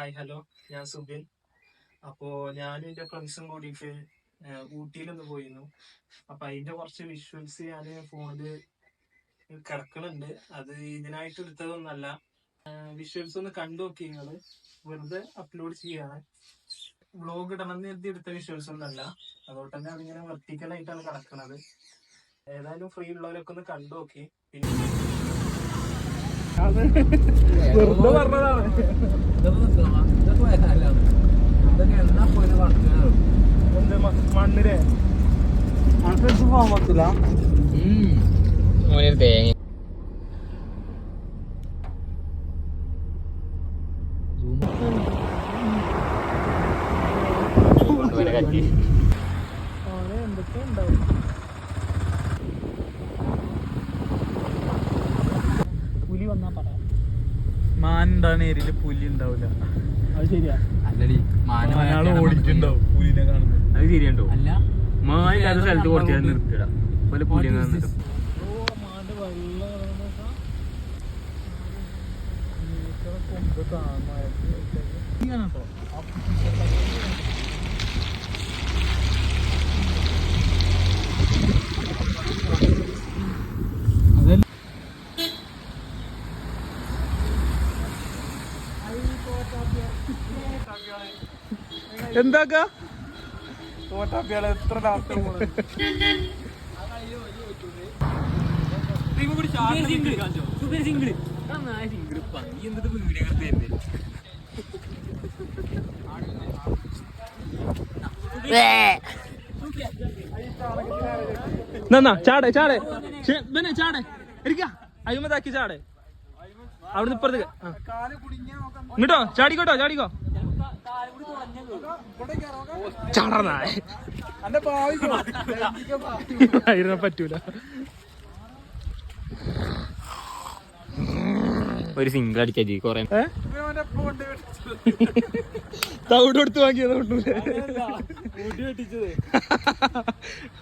Hi hello. ഞാൻ സുബിൻ. അപ്പോ ഞാനും എന്റെ ഫ്രണ്ട്സും കൂടിയിട്ട് ഊട്ടിയിലൊന്ന് പോയിരുന്നു. അപ്പൊ അതിന്റെ കുറച്ച് വിഷ്വൽസ് ഞാൻ ഫോണിൽ കിടക്കണുണ്ട്. അത് ഇതിനായിട്ട് എടുത്തതൊന്നല്ല. വിഷ്വൽസ് ഒന്ന് കണ്ടു നോക്കി നിങ്ങൾ വെറുതെ അപ്ലോഡ് ചെയ്യാണ്. വ്ളോഗ് ഇടണം എന്ന് കരുതി എടുത്ത വിഷ്വൽസ് ഒന്നല്ല. അതുകൊണ്ട് തന്നെ അതിങ്ങനെ വെർട്ടിക്കലായിട്ടാണ് കിടക്കുന്നത് ഏതായാലും ഫ്രീ ഉള്ളവരൊക്കെ ഒന്ന് കണ്ടു നോക്കി. പിന്നെ വെറുതെ പറഞ്ഞതാണ്. എന്ത് പോകാൻ പറ്റില്ല തേങ്ങ അവിടെ എന്തൊക്കെ ഉണ്ടാവും പുലി വന്നാ പറയാം മാൻ ഏരിയയിൽ പുലി ഉണ്ടാവില്ല അത് ശരിയാ. അല്ലടി മാനാൾ ഓടിക്കുണ്ടാവും പുലിനെ കാണുന്നത്. അത് ശരിയുണ്ടോ അല്ല. മാനില്ലാത്ത സ്ഥലത്ത് കുറച്ച് നേരം നിർത്തിടാ? പോലെ പുലി ഓ എന്താക്ക? ചാടേ എത്ര ലാസ്റ്റ് നന്നാ ചാടെ ചാടെ ബനെ ചാടെ. ഇരിക്ക. അഴിമതാക്കി ചാടെ. അവിടുന്ന് ഇപ്പുറത്തേക്ക്. കേട്ടോ ഇങ്ങോട്ടോ ചാടിക്കോട്ടോ ചാടിക്കോ. ചാടർന്നാ ഇരുന്ന പറ്റൂല. ഒരു സിംഗിൾ അടിച്ചാ കൊറേ. ഏ? തവിട് കൊടുത്ത് വാങ്ങിയത്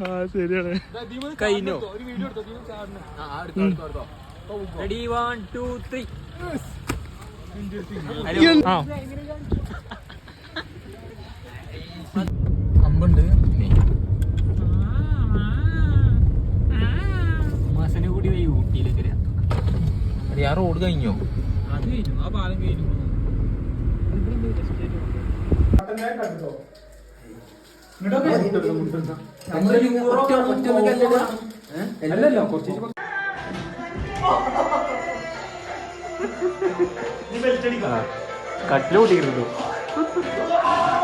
ആ ശരിയാണ്. കഴിഞ്ഞോ? റെഡി വൺ ടു ത്രീ ആ അമ്പുണ്ട്. മാസനെ കൂടി വഴി ഊട്ടിയിലേക്ക് ആ റോഡ് കഴിഞ്ഞോ? അത് കഴിഞ്ഞു. ആ പാലം കഴിഞ്ഞു. അല്ലല്ലോ കുറച്ച് കട്ടിൽ കൂട്ടിയിരുന്നു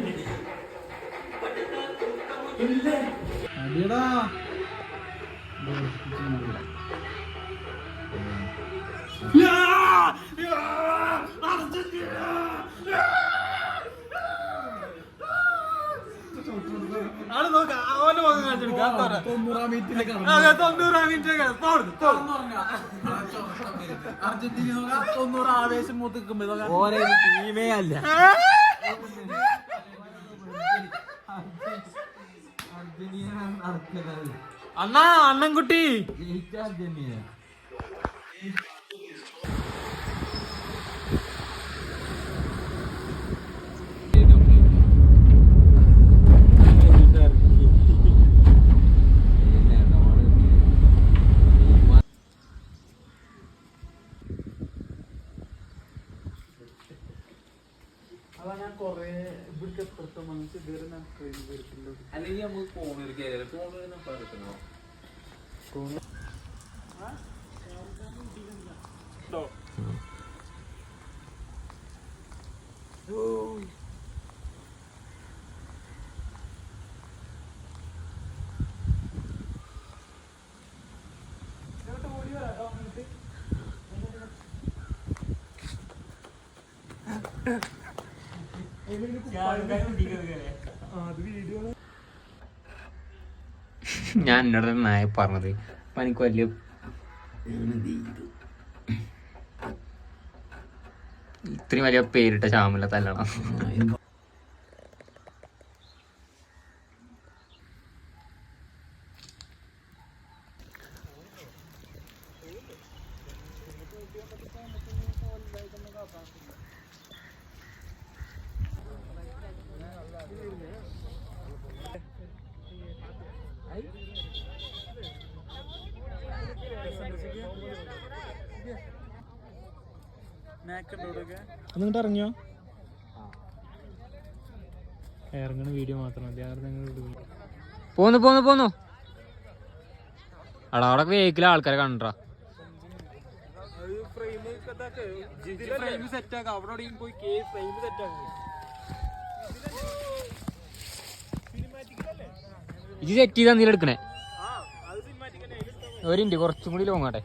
അർജന്റീന തൊണ്ണൂറ് ആവേശം മൂത്തിക്കുമ്പോ ടീമേ അല്ല. അണ്ണാ അണ്ണൻകുട്ടി. അതാ ഞാൻ എന്നോട് നായ പറഞ്ഞത് അപ്പം എനിക്ക് വലിയ ഇത്രയും വലിയ പേരിട്ട ചാമല്ല തല്ലണം. എന്നിട്ട് ഇറങ്ങിയോ ഇറങ്ങണ വീഡിയോ മാത്രം മതി. ആരും നിങ്ങൾ പോന്നു പോന്നു പോന്നു. അടാ അവിടെ വേക്കിലെ ആൾക്കാരെ കണ്ടാ? ഫ്രെയിം സെറ്റ് ആക്കാം. അവിടെ എവിടെയും പോയി ഫ്രെയിം സെറ്റ് ആക്കും. ഇത് സെറ്റ് ചെയ്താ നീ എടുക്കണേ? ഒരു ഇന്റ് കുറച്ചും കൂടി ലോങ്ങാട്ടെ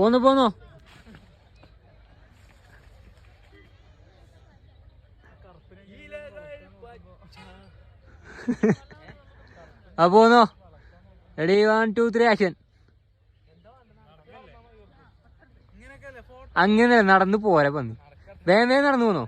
പോന്നു പോന്നു. ആ പോന്നോ. Ready one two three action അങ്ങനെ നടന്നു പോരാ പന്നി. വേഗം വേഗം നടന്നു പോന്നോ?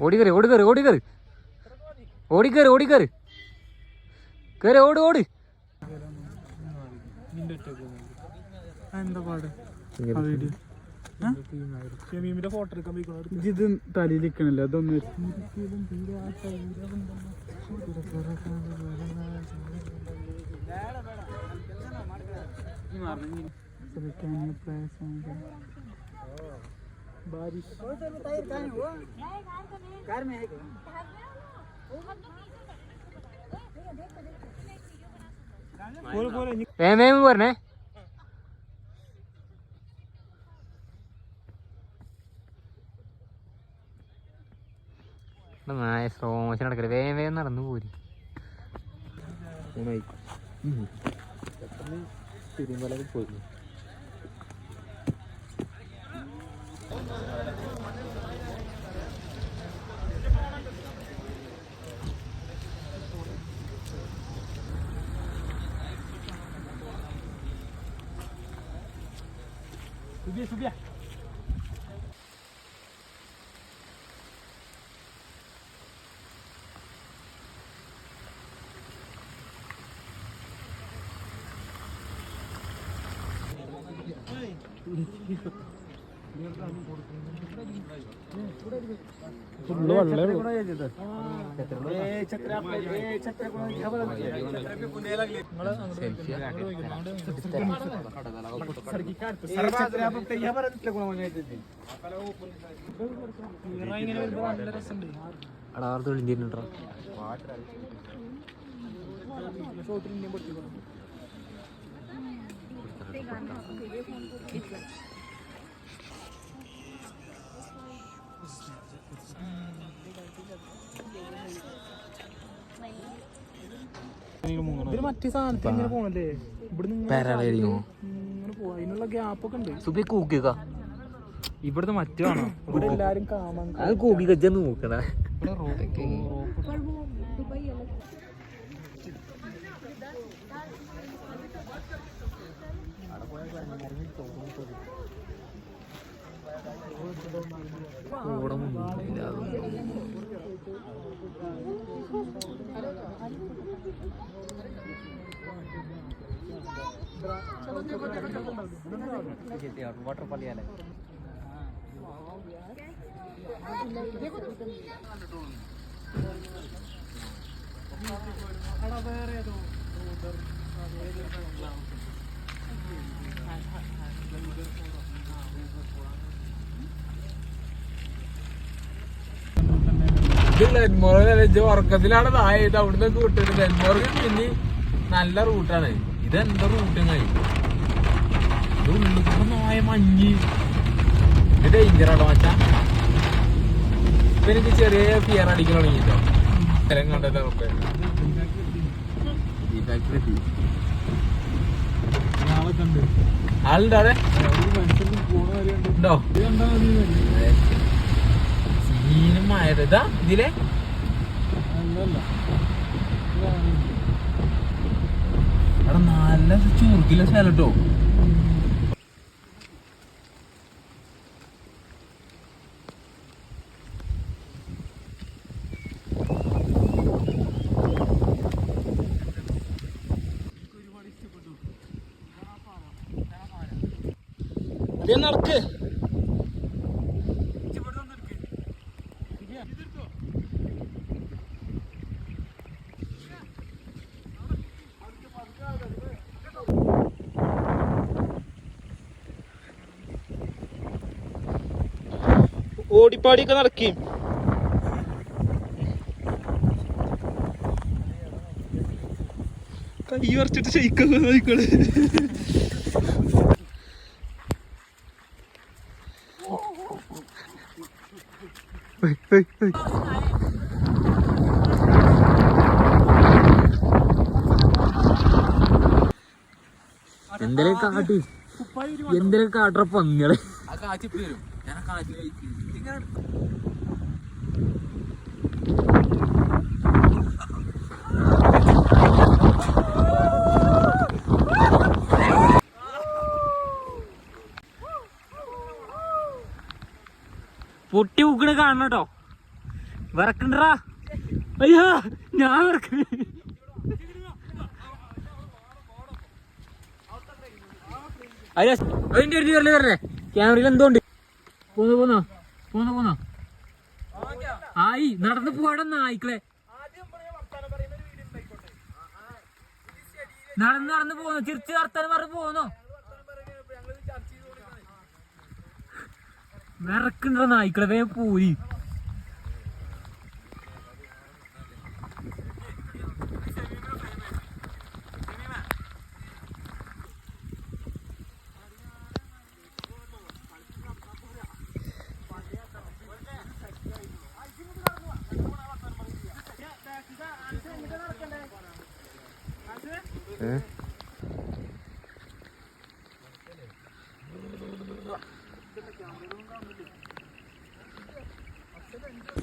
ഓടിക്കറി ഓടിക്കറി ഓടി ഓടിക്കറി ഓടി കയറി ഓട് ഓട്. എന്താ പാട് വീഡിയോ. ഷമീമിന്റെ ഫോട്ടോ എടുക്കാൻ പോയിക്കോളൂ ഇത് തലയിൽ നിൽക്കണില്ല അതൊന്നും बारिश വേഗം വേഗം പറഞ്ഞേ നായ സ്ലോ മോഷൻ നടക്കരുത് വേഗം വേഗം നടന്നു പോരി ഫുള്ള് വെള്ളം അടാർത്ത് ഇന്ത്യൻ ഇതിന് മറ്റേ സാധനത്തിൽ ഇങ്ങനെ പോണല്ലേ ഇവിടുന്ന് അതിനുള്ള ഗ്യാപ്പ് ഒക്കെ ഉണ്ട് സുബി കൂക്കിക്ക ഇവിടുത്തെ മറ്റാണോ ഇവിടെ എല്ലാരും കാമാൻ അത് കൂക്കി കജ്ജന്ന് നോക്കണ കൂടമൊന്നുമില്ല അതൊന്നും വാട്ടർഫാളി അല്ലേ അവിടെ വേറെ ഏതോ ഹായ് ഹായ് ഹായ് ഇത് ലെൻമോർഗ് ഉറക്കത്തിലാണ്. നായത് അവിടുന്ന് കൂട്ടത് ലെൻമോർഗ് പിന്നെ നല്ല റൂട്ടാണ് ഇതെന്താ റൂട്ട് ഭയങ്കരമായ മഞ്ഞ്. ഇത് ഡേഞ്ചറാണോ മച്ചാ ഇപ്പൊ എനിക്ക് ചെറിയ ഫിയർ അടിക്കാൻ തുടങ്ങിട്ടോ. സ്ഥലം കണ്ടല്ലോ കണ്ട് ആളുണ്ടോ കാര്യമുണ്ട് ഉണ്ടോ ഇത് ഇതിലെ അവിടെ നല്ല ചുരുക്കില്ല സ്ഥലം കേട്ടോ നടക്ക് ഓടിപ്പാടിയൊക്കെ നടക്കുകയും. കൈ വരച്ചിട്ട് ഷെയ്ക്കൊക്കെ എന്തിനാട്ടി എന്തെങ്കിലും കാട്ടി? എന്തെങ്കിലും കാട്ടറ പന്നികളെ ആ കാച്ചി വരും കാച്ചി ഇങ്ങനെ പൊട്ടി ഉക്കണ കാണണം കേട്ടോ. വിറക്കണ്ടറാ അയ്യാ ഞാൻ വിറക്കണ അതിന്റെ ഒരു ക്യാമറയിൽ എന്തോ ഉണ്ട്. പോന്നോ പോന്നോ പോന്നു പോന്നോ. ആയി നടന്നു പോകണം നായിക്കളെ. നടന്ന് നടന്ന് പോന്നു ചിരിച്ച് വർത്താനം പറഞ്ഞ് പോന്നോ. വിറക്കണ്ട നായിക്കളെ വേഗം പോയി.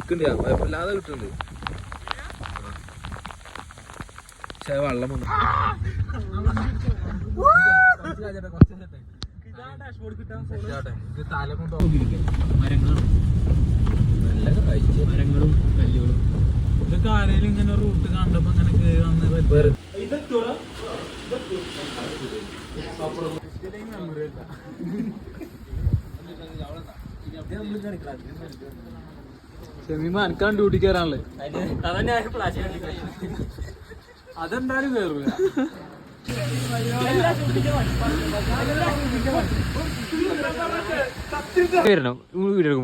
കിട്ടിയാ? കുഴപ്പമില്ലാതെ കിട്ടുന്നുണ്ട്. പക്ഷെ വെള്ളം വന്നു. മരങ്ങളും മരങ്ങളും കല്ലുകളും ഇതൊക്കെ ആരെങ്കിലും ഇങ്ങനെ റൂട്ട് കണ്ടപ്പോ അങ്ങനെ കേറി വന്ന് ഷമീമ അനക്കാണ് ഡ്യൂട്ടി കയറാണല്ലേ അതെന്തായാലും കേറൂല. വീഡിയോ